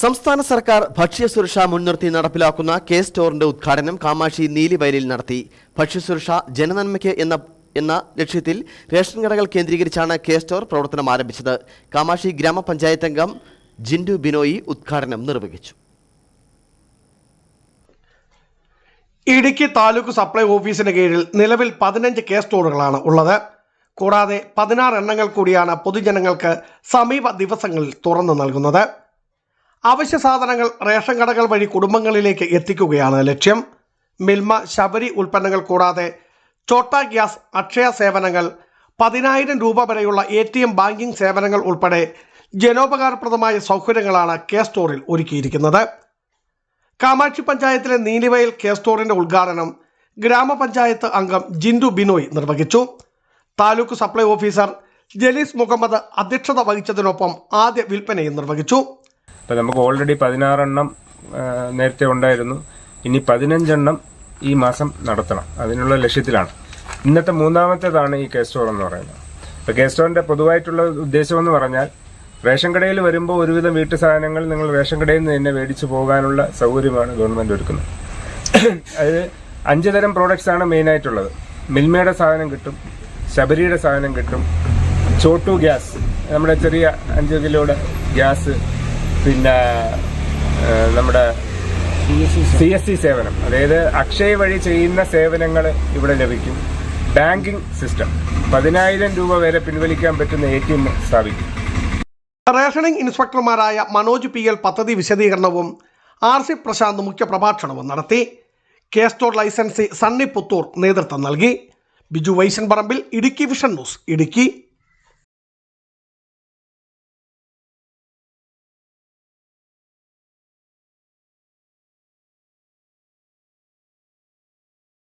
സംസ്ഥാന സർക്കാർ ഭക്ഷ്യസുരക്ഷ മുൻനിർത്തി നടപ്പിലാക്കുന്ന കെ സ്റ്റോറിന്റെ ഉദ്ഘാടനം കാമാക്ഷി നീലിവയലിൽ നടത്തി. ഭക്ഷ്യസുരക്ഷ ജനനന്മയ്ക്ക് എന്ന എന്ന ലക്ഷ്യത്തിൽ റേഷൻ കടകൾ കേന്ദ്രീകരിച്ചാണ് കെ സ്റ്റോർ പ്രവർത്തനം ആരംഭിച്ചത്. കാമാക്ഷി ഗ്രാമപഞ്ചായത്ത് അംഗം ജിൻഡു ബിനോയി ഉദ്ഘാടനം നിർവഹിച്ചു. ഇടുക്കി താലൂക്ക് സപ്ലൈ ഓഫീസിന് കീഴിൽ നിലവിൽ പതിനഞ്ച് കെ സ്റ്റോറുകളാണ് ഉള്ളത്. കൂടാതെ പതിനാറ് എണ്ണങ്ങൾ കൂടിയാണ് പൊതുജനങ്ങൾക്ക് സമീപ ദിവസങ്ങളിൽ തുറന്നു നൽകുന്നത്. അവശ്യ സാധനങ്ങൾ റേഷൻ കടകൾ വഴി കുടുംബങ്ങളിലേക്ക് എത്തിക്കുകയാണ് ലക്ഷ്യം. മിൽമ ശബരി ഉൽപ്പന്നങ്ങൾ കൂടാതെ ചോട്ട ഗ്യാസ് അക്ഷയ സേവനങ്ങൾ പതിനായിരം രൂപ വരെയുള്ള എ ടി എം ബാങ്കിംഗ് സേവനങ്ങൾ ഉൾപ്പെടെ ജനോപകാരപ്രദമായ സൗകര്യങ്ങളാണ് കെ സ്റ്റോറിൽ ഒരുക്കിയിരിക്കുന്നത്. കാമാക്ഷി പഞ്ചായത്തിലെ നീലിവയൽ കെ സ്റ്റോറിന്റെ ഉദ്ഘാടനം ഗ്രാമപഞ്ചായത്ത് അംഗം ജിന്ദു ബിനോയ് നിർവഹിച്ചു. താലൂക്ക് സപ്ലൈ ഓഫീസർ ജലീസ് മുഹമ്മദ് അധ്യക്ഷത വഹിച്ചതിനൊപ്പം ആദ്യ വിൽപ്പനയും നിർവഹിച്ചു. അപ്പം നമുക്ക് ഓൾറെഡി പതിനാറെണ്ണം നേരത്തെ ഉണ്ടായിരുന്നു. ഇനി പതിനഞ്ചെണ്ണം ഈ മാസം നടത്തണം. അതിനുള്ള ലക്ഷ്യത്തിലാണ്. ഇന്നത്തെ മൂന്നാമത്തേതാണ് ഈ കെ സ്റ്റോർ എന്ന് പറയുന്നത്. ഇപ്പോൾ കെ സ്റ്റോറിന്റെ പൊതുവായിട്ടുള്ള ഉദ്ദേശം എന്ന് പറഞ്ഞാൽ റേഷൻ കടയിൽ വരുമ്പോൾ ഒരുവിധം വീട്ടു സാധനങ്ങൾ നിങ്ങൾ റേഷൻ കടയിൽ നിന്ന് തന്നെ മേടിച്ചു പോകാനുള്ള സൗകര്യമാണ് ഗവൺമെന്റ് ഒരുക്കുന്നത്. അതായത് അഞ്ച് തരം പ്രോഡക്ട്സ് ആണ് മെയിൻ ആയിട്ടുള്ളത്. മിൽമയുടെ സാധനം കിട്ടും ശബരിയുടെ സാധനം കിട്ടും ചോട്ടു ഗ്യാസ് നമ്മുടെ ചെറിയ അഞ്ച് കിലോയുടെ ഗ്യാസ് പിന്നെ നമ്മുടെ സി എസ് സി സേവനം. അതായത് അക്ഷയ വഴി ചെയ്യുന്ന സേവനങ്ങൾ ഇവിടെ ലഭിക്കും. Banking system. പതിനായിരം രൂപ വരെ പിൻവലിക്കാൻ പറ്റുന്ന എ ടി എം സ്ഥാപിക്കും. റേഷനിംഗ് ഇൻസ്പെക്ടർമാരായ മനോജ് പി എൽ പദ്ധതി വിശദീകരണവും ആർ സി പ്രശാന്ത് മുഖ്യപ്രഭാഷണവും നടത്തി. K store licensee Sunny Puthur നേതൃത്വം നൽകി. Biju Vaishan Parambil Idukki vision news Idukki.